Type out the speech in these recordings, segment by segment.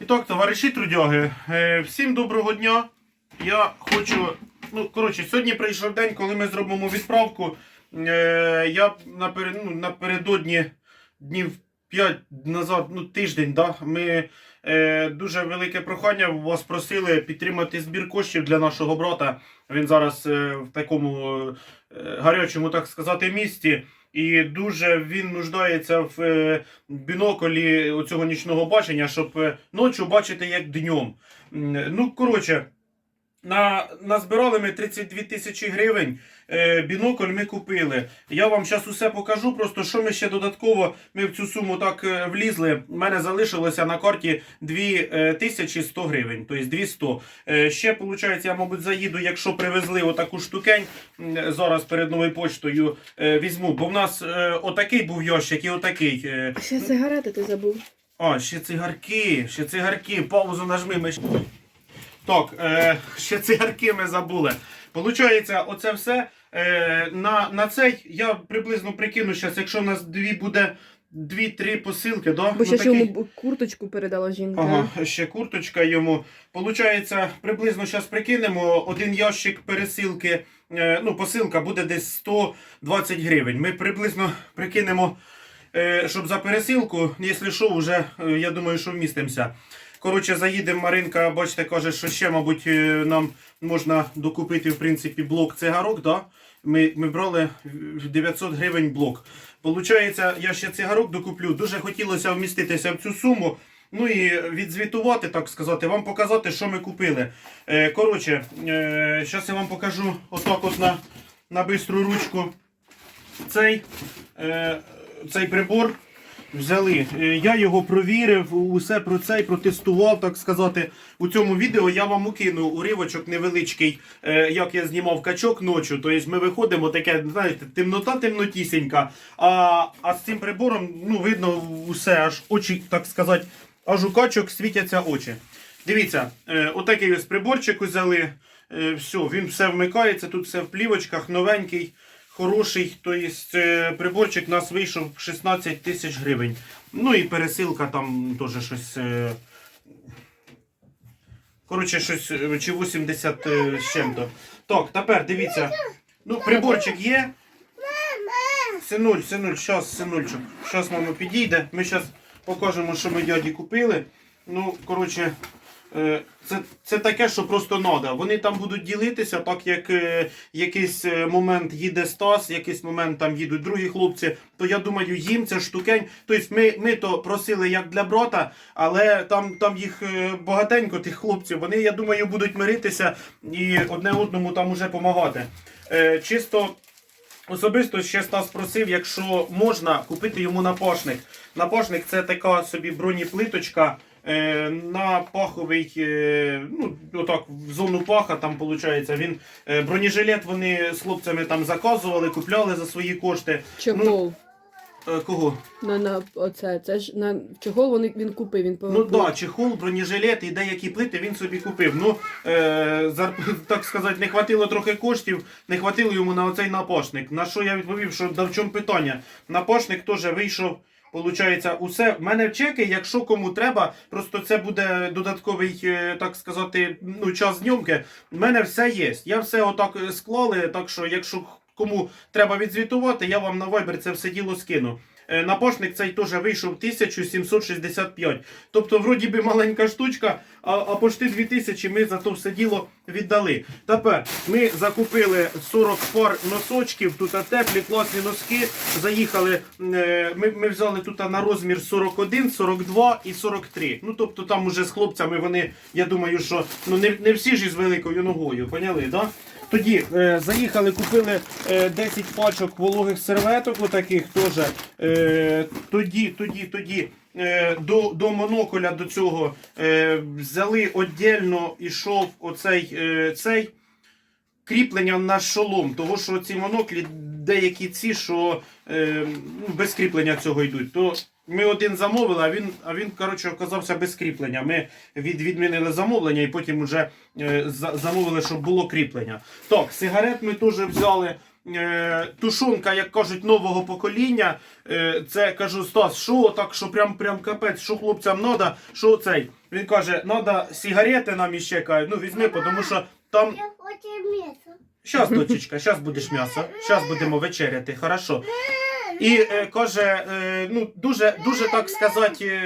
І так, товариші трудяги, е, всім доброго дня. Я хочу. Ну, коротше, сьогодні прийшов день, коли ми зробимо відправку. Е, Я наперед, ну, напередодні днів 5 назад, ну, тиждень, да, ми е, дуже велике прохання вас просили підтримати збір коштів для нашого брата. Він зараз е, в такому е, гарячому, так сказати, місті. І дуже він нуждається в біноколі цього нічного бачення, щоб ночу ночі бачити як днем. Ну, коротше, на, назбирали ми 32 тисячі гривень. Е, бінокль ми купили. Я вам зараз усе покажу. Просто що ми ще додатково ми в цю суму так е, влізли. У мене залишилося на карті 2100 гривень, тобто 200. Е, ще, виходить, я, мабуть, заїду, якщо привезли отаку штукень зараз перед новою почтою е, візьму. Бо в нас е, отакий був ящик і отакий. е, Ще сигарети ти забув. а, ще цигарки, ще цигарки, паузу нажми. Ми... Так, е, ще цигарки ми забули. Получається, оце все. Е, на, на цей я приблизно прикину зараз, якщо у нас дві буде дві-три посилки, да? Бо ще Ну, такий- йому курточку передала жінка. Ага, ще курточка йому. Получається, приблизно зараз прикинемо один ящик пересилки. е, Ну, посилка буде десь 120 гривень. Ми приблизно прикинемо, е, щоб за пересилку, якщо що, вже е, я думаю, що вмістимося. Коротше, заїдемо, Маринка, бачите, каже, що ще, мабуть, е, нам можна докупити, в принципі, блок цигарок. Да? Ми, ми брали в 900 гривень блок. Получається, я ще цигарок докуплю. Дуже хотілося вміститися в цю суму. Ну і відзвітувати, так сказати, вам показати, що ми купили. Е, коротше, е, зараз я вам покажу отак от на, на бистру ручку цей, е, цей прибор. Взяли. Е, Я його провірив, усе про цей протестував, так сказати. У цьому відео я вам укину уривочок невеличкий, е, як я знімав качок ночі. Тобто ми виходимо, таке, знаєте, темнота темнотісінька. А, а з цим прибором ну, видно усе, аж очі, так сказати, аж у качок світяться очі. Дивіться, е, отакий ось приборчик взяли. Все, він все вмикається, тут все в плівочках, новенький хороший, то есть, е, приборчик у нас вийшов 16 тисяч гривень. Ну і пересилка там теж щось. е, Коротше, щось е, чи 80 е, з чим-то. Так, тепер дивіться. Ну, приборчик є. Синуль, синуль, щас, синульчик. Щас мама підійде. Ми зараз покажемо, що ми дяді купили. Ну, коротше, це, це таке, що просто треба. Вони там будуть ділитися, так як е, якийсь е, момент їде Стас, якийсь момент там їдуть другі хлопці, то я думаю, їм ця штукень. Тобто ми, ми то просили як для брата, але там, там їх е, багатенько, тих хлопців. Вони, я думаю, будуть миритися і одне одному там уже допомагати. Е, чисто. Особисто ще Стас просив, якщо можна, купити йому напашник. Напашник це така собі бронеплиточка е, на паховий, е, ну, отак, в зону паха, там виходить, він е, бронежилет вони з хлопцями там заказували, купляли за свої кошти. Чохол. Е, кого? На, на, оце, це ж на чохол вони, він купив, він Ну так, да, чехол, бронежилет і деякі плити він собі купив. Ну, е, зар, так сказати, не хватило трохи коштів, не хватило йому на оцей напашник. На що я відповів, що да в чому питання? Напашник теж вийшов. Получається, усе в мене чеки, якщо кому треба, просто це буде додатковий, е, так сказати, ну, час зйомки. В мене все є. Я все отак е, склали, так що, якщо кому треба відзвітувати, я вам на Viber це все діло скину. Е, Напашник цей теж вийшов 1765. Тобто, вроді би маленька штучка, а, а почти 2000 ми за то все діло віддали. Тепер ми закупили 40 пар носочків, тут теплі, класні носки. Заїхали, е, ми, ми взяли тут на розмір 41, 42 і 43. Ну, тобто там уже з хлопцями вони, я думаю, що ну, не, не всі ж із великою ногою, поняли, да? Тоді е, заїхали, купили е, 10 пачок вологих серветок, отаких теж. Е, тоді, тоді, тоді до, до моноколя до цього е, взяли віддільно ішов оцей е, цей кріплення на шолом. Того що ці моноклі деякі ці, що е, ну, без кріплення цього йдуть. То ми один замовили, а він, а він коротше, оказався без кріплення. Ми від, відмінили замовлення і потім вже е, за- замовили, щоб було кріплення. Так, сигарет ми теж взяли. Е, тушонка, як кажуть, нового покоління. Е, це кажу, Стас, що так, що прям, прям капець, що хлопцям треба, що цей. Він каже, треба сигарети нам іще каже, ну візьми, тому що там. Я хочу м'ясо. Щас, дочечка, щас будеш м'ясо, щас будемо вечеряти, хорошо. І е, каже, ну дуже, дуже так сказати,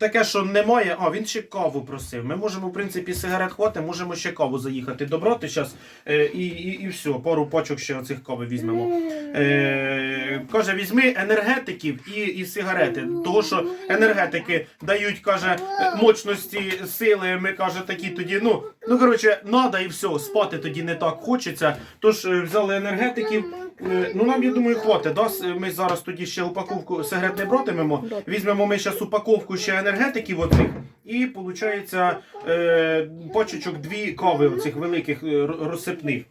таке, що немає. А, він ще каву просив. Ми можемо, в принципі, сигарет хвати, можемо ще каву заїхати Доброти зараз. Е, і, і, і все, пару почок ще оцих кави візьмемо. Е, каже, візьми енергетиків і, і сигарети. Того, що енергетики дають, каже, мощності, сили. Ми каже, такі тоді. Ну, ну коротше, надо і все, спати тоді не так хочеться. Тож е, взяли енергетиків. Е, Ну нам я думаю, хватить. Да? Ми зараз тоді ще упаковку сигарет не братимемо. Візьмемо ми зараз упаковку ще енергетиків оцих. І виходить е, почечок дві кави оцих великих розсипних.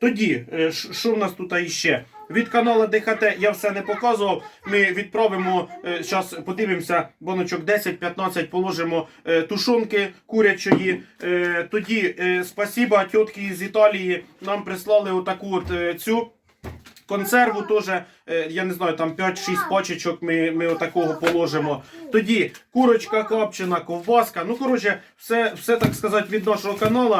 Тоді, що в нас тут іще? Від каналу ДХТ я все не показував. Ми відправимо, зараз подивимося, баночок 10-15 положимо е, тушонки курячої. Е, тоді е, спасіба тітки з Італії нам прислали отаку от е, цю. Консерву теж, е, я не знаю, там 5-6 пачечок ми, ми отакого положимо. Тоді курочка копчена, ковбаска. Ну, коротше, все, все так сказати від нашого каналу.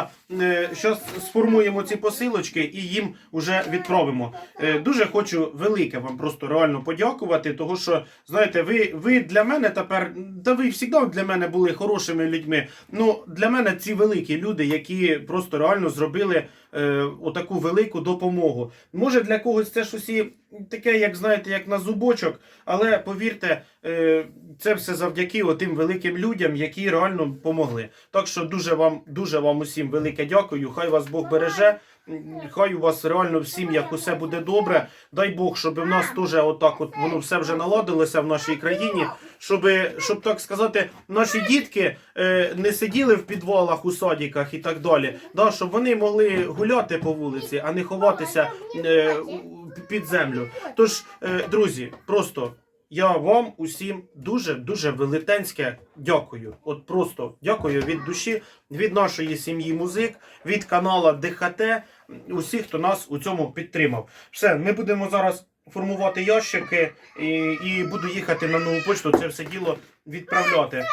Зараз сформуємо ці посилочки і їм вже відправимо. Е, Дуже хочу велике вам просто реально подякувати, тому що, знаєте, ви, ви для мене тепер, та ви завжди для мене були хорошими людьми. Ну, для мене ці великі люди, які просто реально зробили е, отаку велику допомогу. Може для когось це щось і таке, як знаєте, як на зубочок, але повірте, е, це все завдяки отим великим людям, які реально помогли. Так що дуже вам, дуже вам усім велике дякую. Хай вас Бог береже. Хай у вас реально всім як усе буде добре. Дай Бог, щоб в нас теж отак от воно все вже наладилося в нашій країні. Щоб, щоб так сказати, наші дітки е, не сиділи в підвалах у садиках і так далі. Да, щоб вони могли гуляти по вулиці, а не ховатися е, під землю. Тож, е, друзі, просто я вам усім дуже дуже велетенське дякую. От просто дякую від душі, від нашої сім'ї музик, від канала ДХТ, усіх, хто нас у цьому підтримав. Все, ми будемо зараз формувати ящики і, і буду їхати на нову почту. Це все діло відправляти.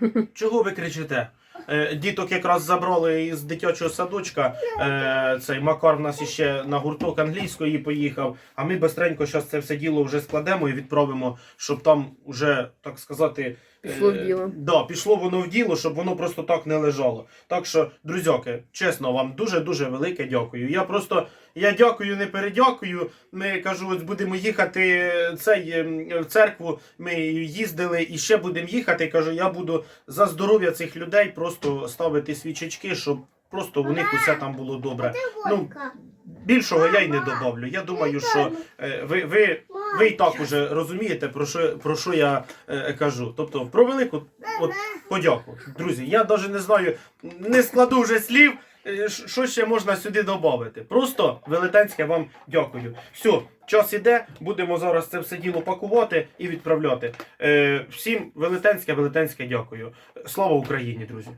Чого ви кричите? Е, Діток якраз забрали із дитячого садочка. Е, Цей Макар в нас іще на гурток англійської поїхав. А ми бистренько зараз це все діло вже складемо і відправимо, щоб там вже, так сказати, Пішло в діло. Да, пішло воно в діло, щоб воно просто так не лежало. Так що, друзяки, чесно, вам дуже дуже велике дякую. Я просто я дякую, не передякую. Ми кажу, ось будемо їхати цей ем, в церкву. Ми їздили і ще будемо їхати. Кажу, я буду за здоров'я цих людей просто ставити свічечки, щоб просто у них усе там було добре. Ну. Більшого я й не добавлю. Я думаю, що е, ви, ви, ви і так уже розумієте, про що, про що я е, кажу. Тобто про велику от, подяку. Друзі, я навіть не знаю, не складу вже слів, е, що ще можна сюди додати. Просто велетенське вам дякую. Все, час іде, будемо зараз це все діло пакувати і відправляти. Всім велетенське, велетенське дякую. Слава Україні, друзі!